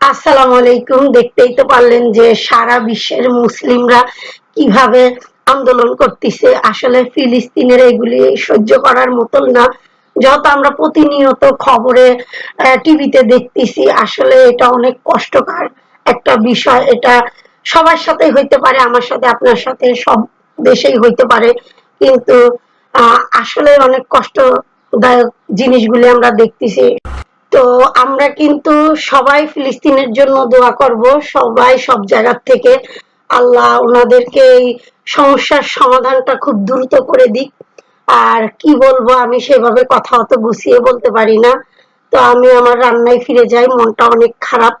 আসসালামু আলাইকুম। দেখতেই তো পারলেন যে সারা বিশ্বের মুসলিমরা কীভাবে আন্দোলন করতেছে। আসলে ফিলিস্তিনের এগুলি সহ্য করার মতন না। যত আমরা প্রতিনিয়ত খবরে টিভিতে দেখতেছি, আসলে এটা অনেক কষ্টকর একটা বিষয়। এটা সবার সাথে হইতে পারে, আমার সাথে আপনার সাথে, সব দেশেই হইতে পারে। কিন্তু আসলে অনেক কষ্টদায়ক জিনিসগুলি আমরা দেখতেছি। তো আমরা কিন্তু সবাই ফিলিস্তিনের জন্য দোয়া করব, সবাই সব জায়গার থেকে। আল্লাহ ওনাদেরকে এই সমস্যার সমাধানটা খুব দ্রুত করে দিক। আর কি বলব, আমি সেভাবে কথা অত গুছিয়ে বলতে পারি না। তো আমি আমার রান্নায় ফিরে যাই, মনটা অনেক খারাপ।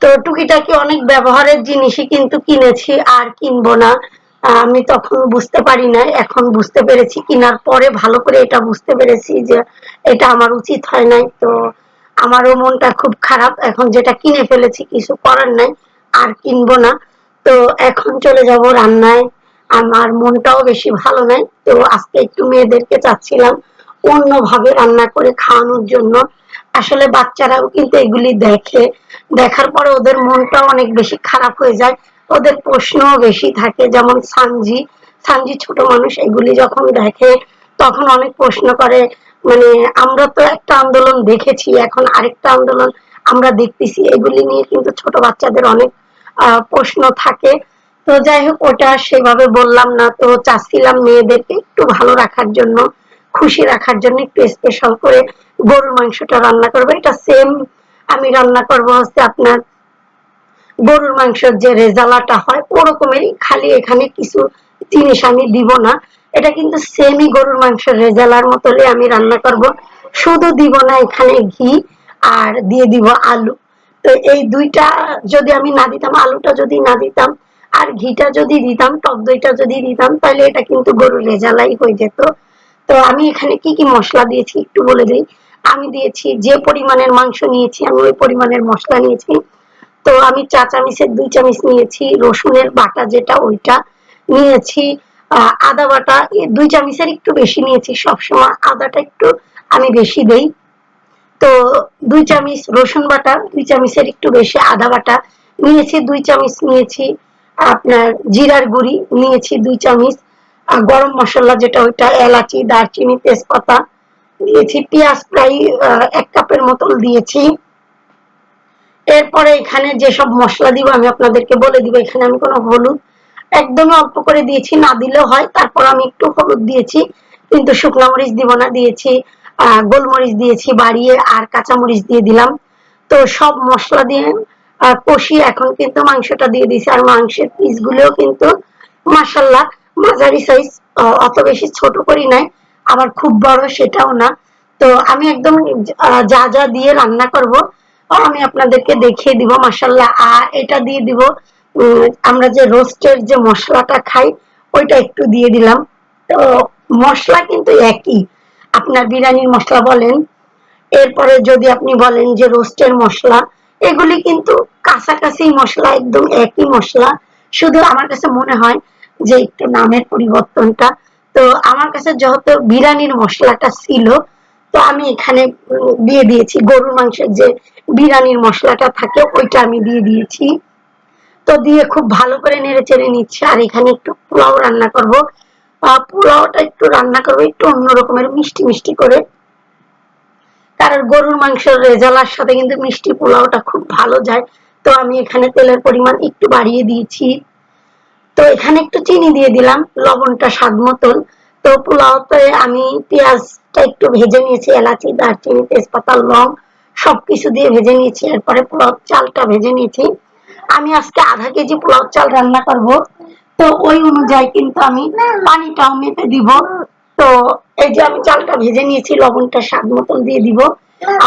তো টুকিটাকি অনেক ব্যবহারের জিনিসই কিন্তু কিনেছি, আর কিনবো না। আমি তখন বুঝতে পারি না এখন বুঝতে পেরেছি, কিনার পরে ভালো করে এটা বুঝতে পেরেছি যে এটা আমার উচিত হয় নাই। তো আমারও মনটা খুব খারাপ, এখন যেটা কিনে ফেলেছি কিছু করার নাই, আর কিনবো না। তো এখন চলে যাব রান্নায়। আমার মনটাও বেশি ভালো নাই। তো আজকে একটু মেয়েদেরকে চাচ্ছিলাম অন্যভাবে রান্না করে খাওয়ানোর জন্য। আসলে বাচ্চারাও কিন্তু এগুলি দেখে। দেখার পরে ওদের মনটাও অনেক বেশি খারাপ হয়ে যায়। ওদের প্রশ্নও বেশি থাকে। যেমন সানজি সানজি ছোট মানুষ, এগুলি যখন দেখে তখন অনেক প্রশ্ন করে। মানে আমরা তো একটা আন্দোলন দেখেছি, এখন আরেকটা আন্দোলন আমরা দেখতেছি। এগুলি নিয়ে কিন্তু ছোট বাচ্চাদের অনেক প্রশ্ন থাকে। তো যাই হোক, ওটা সেভাবে বললাম না। তো চাচ্ছিলাম মেয়েদেরকে একটু ভালো রাখার জন্য, খুশি রাখার জন্য একটু স্পেশাল করে গরুর মাংসটা রান্না করব। এটা সেম আমি রান্না করব হচ্ছে আপনার গরুর মাংসের যে রেজালাটা হয়, ওরকমেরই। খালি এখানে কিছু জিনিস আমি দিব না। এটা কিন্তু সেমই গরুর মাংসের রেজালার মতলে আমি রান্না করব। শুধু দিব না এখানে ঘি আর দিয়ে দিব আলু। তো এই দুইটা যদি আমি না দিতাম, আলুটা যদি না দিতাম আর ঘিটা যদি দিতাম, টক দইটা যদি দিতাম, তাহলে এটা কিন্তু গরুর রেজালাই হয়ে যেত। তো আমি এখানে কি কি মশলা দিয়েছি একটু বলে দিই। আমি দিয়েছি যে পরিমাণের মাংস নিয়েছি, আমি ওই পরিমাণের মশলা নিয়েছি। তো আমি চা চামিচের দুই চামিচ নিয়েছি, রসুনের বাটা যেটা, ওইটা নিয়েছি। আদা বাটা দুই চামিচের একটু বেশি নিয়েছি সবসময়, আদাটা একটু আমি বেশি দেই। তো দুই চামিচ রসুন বাটা, দুই চামিচের একটু বেশি আদা বাটা নিয়েছি, দুই চামিচ নিয়েছি আপনার জিরার গুঁড়ি নিয়েছি, দুই চামিচ। গরম মশলা যেটা, ওইটা এলাচি, দারচিনি, তেজপাতা দিয়েছি, পেঁয়াজ প্রায় এক কাপের মতন দিয়েছি। এরপরে এখানে যেসব মশলা দিব আমি আপনাদেরকে বলে দিব, এখানে আমি কোনো হলুদ একদমই অল্প করে দিয়েছি, না দিলেও হয়। তারপর আমি একটু হলুদ দিয়েছি, কিন্তু শুকনো মরিচ দিব না, দিয়েছি গোলমরিচ দিয়েছি, বাড়িয়ে আর কাঁচামরিচ দিয়ে দিলাম। তো সব মশলা দিয়ে কষিয়ে এখন কিন্তু মাংসটা দিয়ে দিয়েছি। আর মাংসের পিসগুলোও কিন্তু মাসাল্লাহ মাঝারি সাইজ অত বেশি ছোট করি নাই। আবার খুব বড় সেটাও না। তো আমি একদম যা যা দিয়ে রান্না করব আমি আপনাদেরকে দেখিয়ে দিব মাসাল্লাহ আর এটা দিয়ে দিব আমরা যে রোস্টের যে মশলাটা খাই, ওইটা একটু দিয়ে দিলাম। তো মশলা কিন্তু একই। আপনার বিরিয়ানির মশলা বলেন, এরপরে যদি আপনি বলেন যে রোস্টের মশলা এগুলি কিন্তু কাছাকাছি মশলা, একদম একই মশলা। শুধু আমার কাছে মনে হয় যে একটু নামের পরিবর্তনটা। তো আমার কাছে যেহেতু বিরিয়ানির মশলাটা ছিল, তো আমি এখানে দিয়ে দিয়েছি গরুর মাংসের যে বিরিয়ানির মশলাটা থাকে, ওইটা আমি দিয়ে দিয়েছি। তো দিয়ে খুব ভালো করে নেড়ে চেড়ে নিচ্ছি, আর এখানে একটু পোলাও রান্না করব। পোলাওটা একটু রান্না করব, একটু অন্য রকমের মিষ্টি মিষ্টি করে। কারণ গরুর মাংসের রেজালার সাথে কিন্তু মিষ্টি পোলাওটা খুব ভালো যায়। তো আমি এখানে তেলের পরিমাণ একটু বাড়িয়ে দিয়েছি। তো এখানে একটু চিনি দিয়ে দিলাম, লবণটা স্বাদ মতন। তো পোলাওতে আমি পেঁয়াজটা একটু ভেজে নিয়েছি, এলাচি, দারচিনি, তেজপাতা, লং সবকিছু দিয়ে ভেজে নিয়েছি, এরপরে পোলাও চালটা ভেজে নিয়েছি। আমি আজকে আধা কেজি পোলাও চাল রান্না করব। তো ওই অনুযায়ী কিন্তু আমি পানিটাও মেপে দিব। তো এই যে আমি চালটা ভেজে নিয়েছি লবণটা স্বাদ মতন দিয়ে দিব।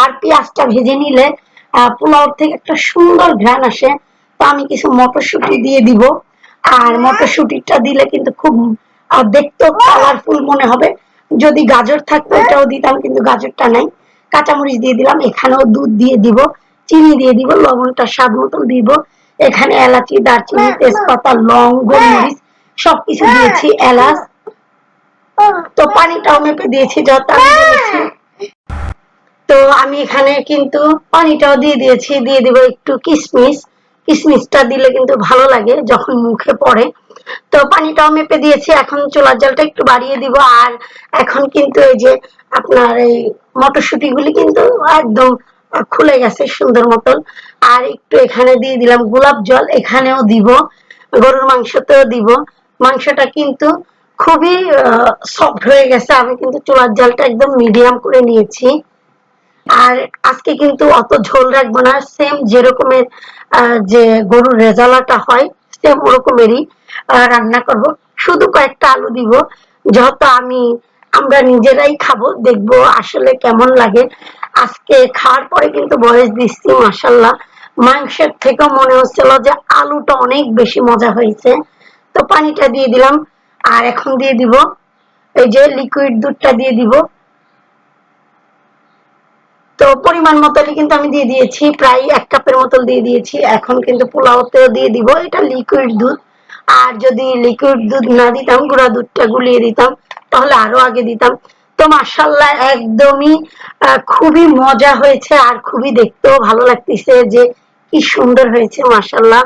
আর পেঁয়াজটা ভেজে নিলে পোলাও থেকে একটা সুন্দর ঘ্রাণ আসে। তো আমি কিছু মটরশুটি দিয়ে দিব। আর মটরশুটিটা দিলে কিন্তু খুব দেখতেও কালারফুল মনে হবে। যদি গাজর থাকতো এটাও দিতাম কিন্তু গাজরটা নাই। কাঁচামরিচ দিয়ে দিলাম এখানেও দুধ দিয়ে দিব। চিনি দিয়ে দিব লবণটা স্বাদ মতন দিব। এখানে এলাচি দারচিনি তেজপাতা লং গোলমরিচ সবকিছু দিয়েছি এলাচ। তো পানিটাও মেপে দিয়েছি যত তো আমি এখানে কিন্তু পানিটাও দিয়ে দিয়েছি দিয়ে দিব একটু কিশমিশ। কিশমিশটা দিলে কিন্তু ভালো লাগে যখন মুখে পড়ে। তো পানিটাও মেপে দিয়েছি এখন চোলার জলটা একটু বাড়িয়ে দিব। আর এখন কিন্তু এই যে আপনার এই মটরশুটি গুলি কিন্তু একদম খুলে গেছে সুন্দর মতন। আর একটু এখানে দিয়ে দিলাম গোলাপ জল এখানেও দিব। গরুর মাংস মাংসতেও দিব। মাংসটা কিন্তু খুবই সফট হয়ে গেছে। আমি কিন্তু চুলার জালটা একদম মিডিয়াম করে নিয়েছি। আর আজকে কিন্তু অত ঝোল রাখব না। সেম যেরকমের যে গরুর রেজালাটা হয় সেম ওরকমেরই রান্না করব। শুধু কয়েকটা আলু দিব। যত আমি, আমরা নিজেরাই খাব, দেখব আসলে কেমন লাগে। আজকে খাওয়ার পরে কিন্তু বয়স দিচ্ছি মাসাল্লাহ মাংসের থেকেও মনে হচ্ছিল যে আলুটা অনেক বেশি মজা হয়েছে। তো পানিটা দিয়ে দিলাম। আর এখন দিয়ে দিব এই যে লিকুইড দুধটা দিয়ে দিব। তো পরিমাণ মতনই কিন্তু আমি দিয়ে দিয়েছি, প্রায় এক কাপের মতো দিয়ে দিয়েছি। এখন কিন্তু পোলাওতেও দিয়ে দিব, এটা লিকুইড দুধ। আর যদি লিকুইড দুধ না দিতাম, গুঁড়া দুধটা গুলিয়ে দিতাম, তাহলে আরও আগে দিতাম। তো মাসাল্লাহ একদমই খুবই মজা হয়েছে আর খুবই দেখতেও ভালো লাগতেছে যে কি সুন্দর হয়েছে মাসাল্লাহ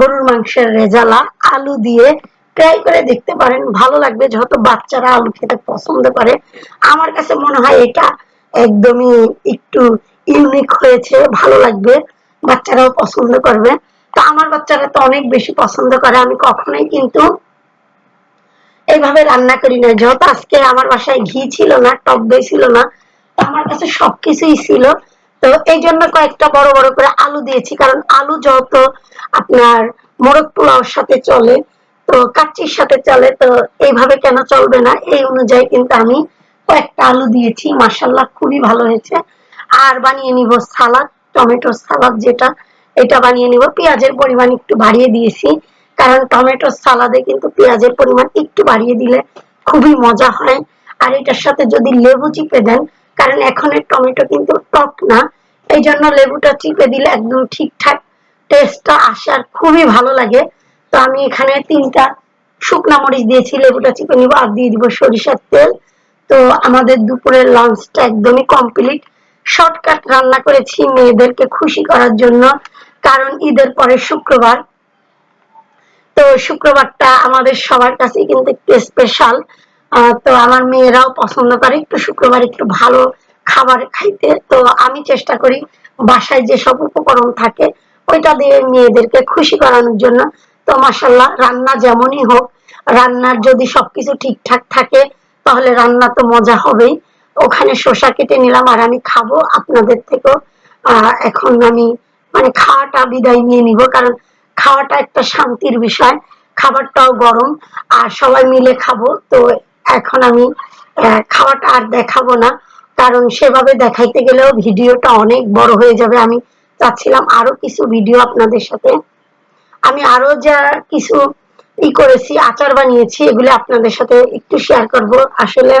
গরুর মাংসের রেজালা, আলু দিয়ে ট্রাই করে দেখতে পারেন, ভালো লাগবে, যত বাচ্চারা আলু খেতে পছন্দ করে। আমার কাছে মনে হয় এটা একদমই একটু ইউনিক হয়েছে, ভালো লাগবে, বাচ্চারাও পছন্দ করবে। তো আমার বাচ্চারা তো অনেক বেশি পছন্দ করে, আমি কখনোই কিন্তু এইভাবে রান্না করি না। যত আজকে আমার বাসায় ঘি ছিল না, টক দই ছিল না আমার কাছে সবকিছুই ছিল। তো এই জন্য কয়েকটা বড় বড় করে আলু দিয়েছি, কারণ আলু যত আপনার মোরগ পোলাওর সাথে চলে তো কাচ্চির সাথে চলে তো এইভাবে কেন চলবে না? এই অনুযায়ী কিন্তু আমি কয়েকটা আলু দিয়েছি মাসাল্লাহ খুবই ভালো হয়েছে। আর বানিয়ে নিব সালাদ, টমেটো সালাদ যেটা, এটা বানিয়ে নিব। পেঁয়াজের পরিমাণ একটু বাড়িয়ে দিয়েছি, কারণ টমেটো সালাদে কিন্তু পেঁয়াজের পরিমাণ একটু বাড়িয়ে দিলে খুবই মজা হয়। আর এটার সাথে যদি লেবু চিপে দেন, কারণ এখনের টমেটো কিন্তু টক না এই জন্য লেবুটা চিপে দিলে একদম ঠিকঠাক টেস্টটা আসে আর খুবই ভালো লাগে। তো আমি এখানে তিনটা শুকনা মরিচ দিয়েছি, লেবুটা চিপে নিব, আর দিয়ে দিব সরিষার তেল। তো আমাদের দুপুরের লাঞ্চটা একদমই কমপ্লিট শর্টকাট রান্না করেছি মেয়েদেরকে খুশি করার জন্য, কারণ ঈদের পরে শুক্রবার। তো শুক্রবারটা আমাদের সবার কাছে কিন্তু একটু স্পেশাল তো আমার মেয়েরাও পছন্দ করে একটু শুক্রবার একটু ভালো খাবার খাইতে। তো আমি চেষ্টা করি বাসায় যেসব উপকরণ থাকে, ওইটা দিয়ে মেয়েদেরকে খুশি করানোর জন্য। তো মাসাল্লাহ রান্না যেমনই হোক, রান্নার যদি সবকিছু ঠিকঠাক থাকে, তাহলে রান্না তো মজা হবেই। ওখানে শসা কেটে নিলাম আর আমি খাব আপনাদের থেকেও। এখন আমি মানে খাওয়াটা বিদায় নিয়ে নিব, কারণ খাওয়াটা একটা শান্তির বিষয়, খাবারটাও গরম, আর সবাই মিলে খাব। তো এখন আমি খাওয়াটা আর দেখাবো না, কারণ সেভাবে দেখাইতে গেলেও ভিডিওটা অনেক বড় হয়ে যাবে। আমি চাচ্ছিলাম আরও কিছু ভিডিও আপনাদের সাথে আমি আরও যা কিছু ই করেছি, আচার বানিয়েছি, এগুলি আপনাদের সাথে একটু শেয়ার করব। আসলে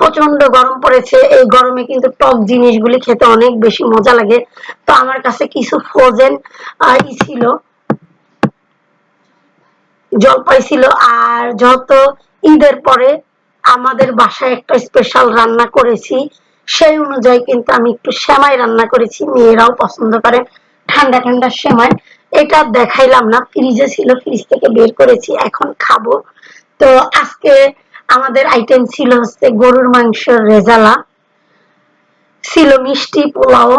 প্রচণ্ড গরম পড়েছে, এই গরমে কিন্তু টক জিনিসগুলি খেতে অনেক বেশি মজা লাগে। তো আমার কাছে কিছু ফ্রোজেন ই ছিল, জলপাই ছিল, আর যত ঈদের পরে আমাদের বাসায় একটা স্পেশাল রান্না করেছি, সেই অনুযায়ী কিন্তু আমি একটু সেমাই রান্না করেছি, মেয়েরাও পছন্দ করে, ঠান্ডা ঠান্ডা সেমাই। এটা দেখাইলাম না ফ্রিজে ছিল ফ্রিজ থেকে বের করেছি, এখন খাব। তো আজকে আমাদের আইটেম ছিল হচ্ছে গরুর মাংস রেজালা, ছিল মিষ্টি পোলাও,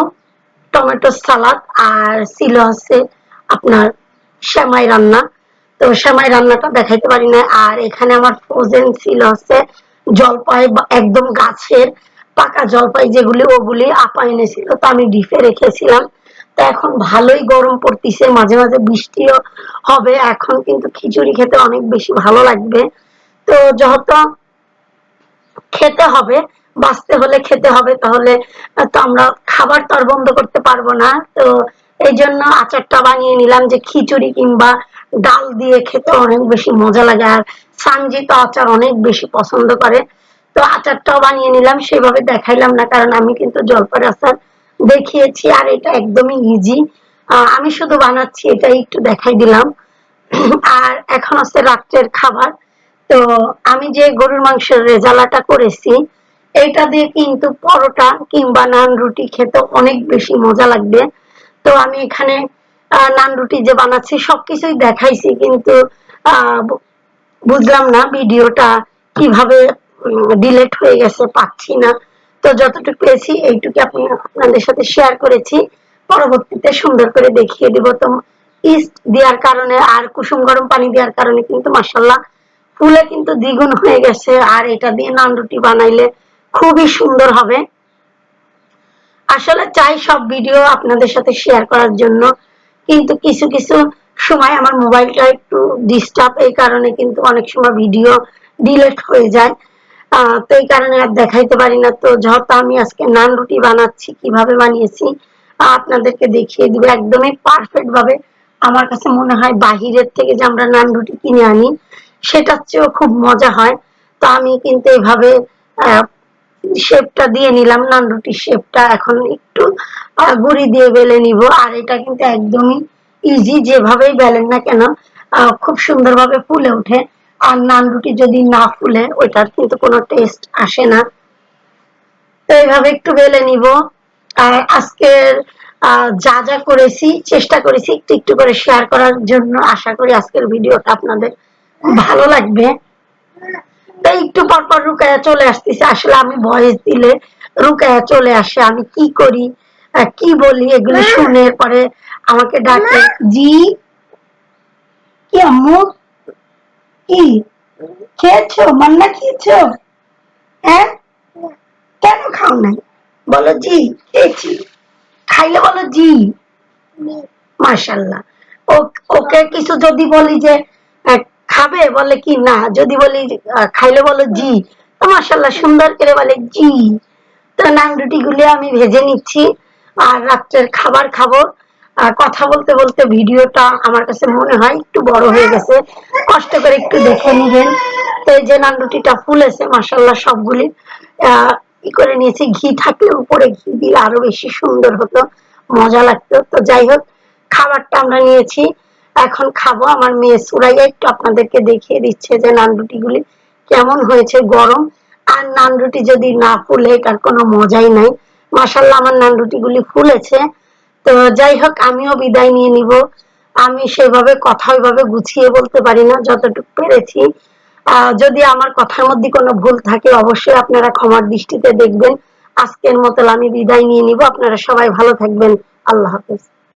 টমেটো সালাদ, আর ছিল হচ্ছে আপনার সেমাই রান্না। তো সেমাই রান্নাটা দেখাইতে পারি না আর এখানে আমার ফ্রোজেন ছিল হচ্ছে জলপাই একদম গাছের পাকা জলপাই যেগুলি, ওগুলি আপা এনেছিল, তো আমি ডিপে রেখেছিলাম। তো এখন ভালোই গরম পড়তিছে, মাঝে মাঝে বৃষ্টিও হবে। এখন কিন্তু খিচুড়ি খেতে অনেক বেশি ভালো লাগবে। তো যেহেতু খেতে হবে, বাঁচতে হলে খেতে হবে, তাহলে তো আমরা খাবার তো আর বন্ধ করতে পারব না। তো এই জন্য আচারটা বানিয়ে নিলাম যে খিচুড়ি কিংবা ডাল দিয়ে খেতে অনেক বেশি মজা লাগে। আর সানজি তো আচার অনেক বেশি পছন্দ করে। তো আচারটাও বানিয়ে নিলাম, সেভাবে দেখাইলাম না, কারণ আমি কিন্তু জলপাই আচার দেখিয়েছি আর এটা একদমই ইজি আমি শুধু বানাচ্ছি এটা একটু দেখাই দিলাম। আর এখন আছে রাত্রের খাবার। তো আমি যে গরুর মাংসের রেজালাটা করেছি এটা দিয়ে কিন্তু পরোটা কিংবা নান রুটি খেতে অনেক বেশি মজা লাগবে। তো আমি এখানে নান রুটি যে বানাচ্ছি, সবকিছুই দেখাইছি, কিন্তু বুঝলাম না ভিডিওটা কীভাবে ডিলেট হয়ে গেছে, পাচ্ছি না। তো যতটুকু পেয়েছি, এইটুকু আপনি আপনাদের সাথে শেয়ার করেছি। পরবর্তীতে সুন্দর করে দেখিয়ে দিব। তো ইস্ট দেওয়ার কারণে আর কুসুম গরম পানি দেওয়ার কারণে কিন্তু মাসাল্লাহ ফুলে কিন্তু দ্বিগুণ হয়ে গেছে। আর এটা দিয়ে নান রুটি বানাইলে খুবই সুন্দর হবে। আসলে চাই সব ভিডিও আপনাদের সাথে শেয়ার করার জন্য। কিন্তু কিছু কিছু সময় আমার মোবাইলটা একটু ডিস্টার্ব এই কারণে কিন্তু অনেক সময় ভিডিও ডিলেট হয়ে যায়। তো এই কারণে আর দেখাইতে পারি না। তো যত আমি আজকে নান রুটি বানাচ্ছি, কীভাবে বানিয়েছি আপনাদেরকে দেখিয়ে দিব। একদমই পারফেক্ট ভাবে। আমার কাছে মনে হয় বাহিরের থেকে যে আমরা নান রুটি কিনে আনি, সেটার চেয়েও খুব মজা হয়। তো আমি কিন্তু এইভাবে শেপটা দিয়ে নিলাম, নান রুটির শেপটা। এখন একটু গুড়ি দিয়ে বেলে নিব। আর এটা কিন্তু একদমই ইজি যেভাবেই বেলেন না কেন খুব সুন্দরভাবে ফুলে ওঠে। আর নান রুটি যদি না ফুলে, ওইটার কিন্তু কোনো টেস্ট আসে না। তো এইভাবে একটু বেলে নিব। আর আজকের যা যা করেছি, চেষ্টা করেছি একটু একটু করে শেয়ার করার জন্য। আশা করি আজকের ভিডিওটা আপনাদের ভালো লাগবে। তাই একটু পরপর রুকায়া চলে আসতেছে। আসলে আমি ভয়েস দিলে রুকায়া চলে আসে। আমি কি করি কি বলি, এগুলো শুনে পরে আমাকে ডাকে। জি? কি আম্মু? কি খেয়েছো? মান্না খেয়েছো? হ্যাঁ? কেন খাও নাই? বলো জি, খেয়েছি। খাইলে বলো জি। মাশাল্লাহ ওকে কিছু যদি বলি যে খাবে বলে কি না? যদি বলি খাইলে বলো জি। তো মাসাল্লাহ সুন্দর করে বলে জি। তো নান রুটি গুলি আমি ভেজে নিচ্ছি। আর রাত্রের খাবার খাব। কথা বলতে বলতে ভিডিওটা আমার কাছে মনে হয় একটু বড় হয়ে গেছে। কষ্ট করে একটু দেখে নিবেন। তো যে নান রুটিটা ফুলেছে মাসাল্লাহ সবগুলি ই করে নিয়েছি। ঘি থাকলে উপরে ঘি দিলে আরও বেশি সুন্দর হতো, মজা লাগতো। তো যাই হোক, খাবারটা আমরা নিয়েছি। এখন খাব। আমার মেয়ে সুরাইয়া একটু আপনাদেরকে দেখিয়ে দিচ্ছে যে নান রুটিগুলি কেমন হয়েছে গরম। আর নান রুটি যদি না ফুলে, এটার কোনো মজাই নাই। মাসাল্লাহ আমার নান রুটিগুলি ফুলেছে। তো যাই হোক, আমিও বিদায় নিয়ে নিব। আমি সেভাবে কথা ওইভাবে গুছিয়ে বলতে পারি না, যতটুকু পেরেছি। যদি আমার কথার মধ্যে কোনো ভুল থাকে, অবশ্যই আপনারা ক্ষমার দৃষ্টিতে দেখবেন। আজকের মতো আমি বিদায় নিয়ে নিব। আপনারা সবাই ভালো থাকবেন। আল্লাহ হাফেজ।